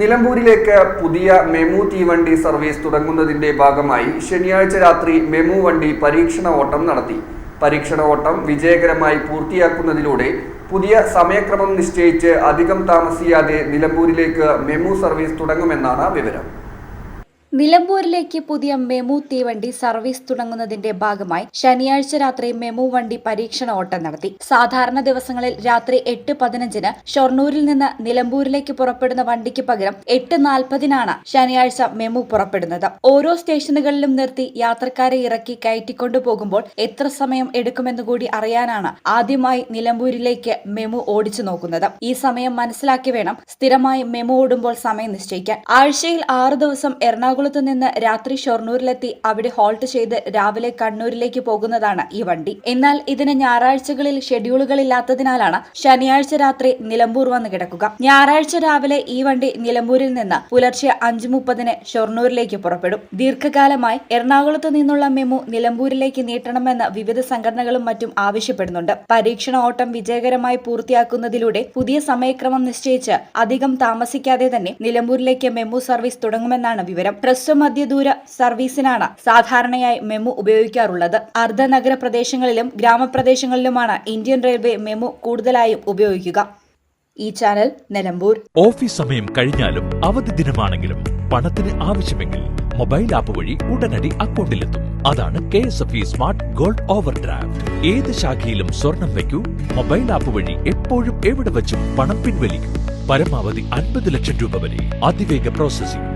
നിലമ്പൂരിലേക്ക് പുതിയ മെമു തീവണ്ടി സർവീസ് തുടങ്ങുന്നതിന്റെ ഭാഗമായി ശനിയാഴ്ച രാത്രി മെമു വണ്ടി പരീക്ഷണ ഓട്ടം നടത്തി. പരീക്ഷണ ഓട്ടം വിജയകരമായി പൂർത്തിയാക്കുന്നതിലൂടെ പുതിയ സമയക്രമം നിശ്ചയിച്ച് അധികം താമസിയാതെ നിലമ്പൂരിലേക്ക് മെമു സർവീസ് തുടങ്ങുമെന്നാണ് വിവരം. നിലമ്പൂരിലേക്ക് പുതിയ മെമു തീവണ്ടി സർവീസ് തുടങ്ങുന്നതിന്റെ ഭാഗമായി ശനിയാഴ്ച രാത്രി മെമു വണ്ടി പരീക്ഷണ ഓട്ടം നടത്തി. സാധാരണ ദിവസങ്ങളിൽ രാത്രി എട്ട് പതിനഞ്ചിന് ഷൊർണൂരിൽ നിന്ന് നിലമ്പൂരിലേക്ക് പുറപ്പെടുന്ന വണ്ടിക്ക് പകരം എട്ട് നാൽപ്പതിനാണ് ശനിയാഴ്ച മെമു പുറപ്പെടുന്നത്. ഓരോ സ്റ്റേഷനുകളിലും നിർത്തി യാത്രക്കാരെ ഇറക്കി കയറ്റിക്കൊണ്ടു പോകുമ്പോൾ എത്ര സമയം എടുക്കുമെന്ന് കൂടി അറിയാനാണ് ആദ്യമായി നിലമ്പൂരിലേക്ക് മെമു ഓടിച്ചു നോക്കുന്നത്. ഈ സമയം മനസ്സിലാക്കി വേണം സ്ഥിരമായി മെമു ഓടുമ്പോൾ സമയം നിശ്ചയിക്കാൻ. ആഴ്ചയിൽ ആറ് ദിവസം എറണാകുളത്ത് നിന്ന് രാത്രി ഷൊർണൂരിലെത്തി അവിടെ ഹോൾട്ട് ചെയ്ത് രാവിലെ കണ്ണൂരിലേക്ക് പോകുന്നതാണ് ഈ വണ്ടി. എന്നാൽ ഇതിന് ഞായറാഴ്ചകളിൽ ഷെഡ്യൂളുകളില്ലാത്തതിനാലാണ് ശനിയാഴ്ച രാത്രി നിലമ്പൂർ വന്ന് കിടക്കുക. ഞായറാഴ്ച രാവിലെ ഈ വണ്ടി നിലമ്പൂരിൽ നിന്ന് പുലർച്ചെ അഞ്ചു മുപ്പതിന് ഷൊർണൂരിലേക്ക് പുറപ്പെടും. ദീർഘകാലമായി എറണാകുളത്ത് നിന്നുള്ള മെമു നിലമ്പൂരിലേക്ക് നീട്ടണമെന്ന് വിവിധ സംഘടനകളും മറ്റും ആവശ്യപ്പെടുന്നുണ്ട്. പരീക്ഷണ ഓട്ടം വിജയകരമായി പൂർത്തിയാക്കുന്നതിലൂടെ പുതിയ സമയക്രമം നിശ്ചയിച്ച് അധികം താമസിക്കാതെ തന്നെ നിലമ്പൂരിലേക്ക് മെമു സർവീസ് തുടങ്ങുമെന്നാണ് വിവരം. ഹ്രസ്വ മധ്യദൂര സർവീസിനാണ് സാധാരണയായി മെമു ഉപയോഗിക്കാറുള്ളത്. അർദ്ധനഗര പ്രദേശങ്ങളിലും ഗ്രാമപ്രദേശങ്ങളിലുമാണ് ഇന്ത്യൻ റെയിൽവേ മെമു കൂടുതലായും ഉപയോഗിക്കുക. ഈ ചാനൽ നിലമ്പൂർ. ഓഫീസ് സമയം കഴിഞ്ഞാലും അവധി ദിനമാണെങ്കിലും പണത്തിന് ആവശ്യമെങ്കിൽ മൊബൈൽ ആപ്പ് വഴി ഉടനടി അക്കൗണ്ടിലെത്തും. അതാണ് K S F E smart gold overdraft ഏത് ശാഖയിലും സ്വർണം വയ്ക്കൂ. മൊബൈൽ ആപ്പ് വഴി എപ്പോഴും എവിടെ വെച്ചും പണം പിൻവലിക്കൂ. പരമാവധി അൻപത് ലക്ഷം രൂപ വരെ അതിവേഗ processing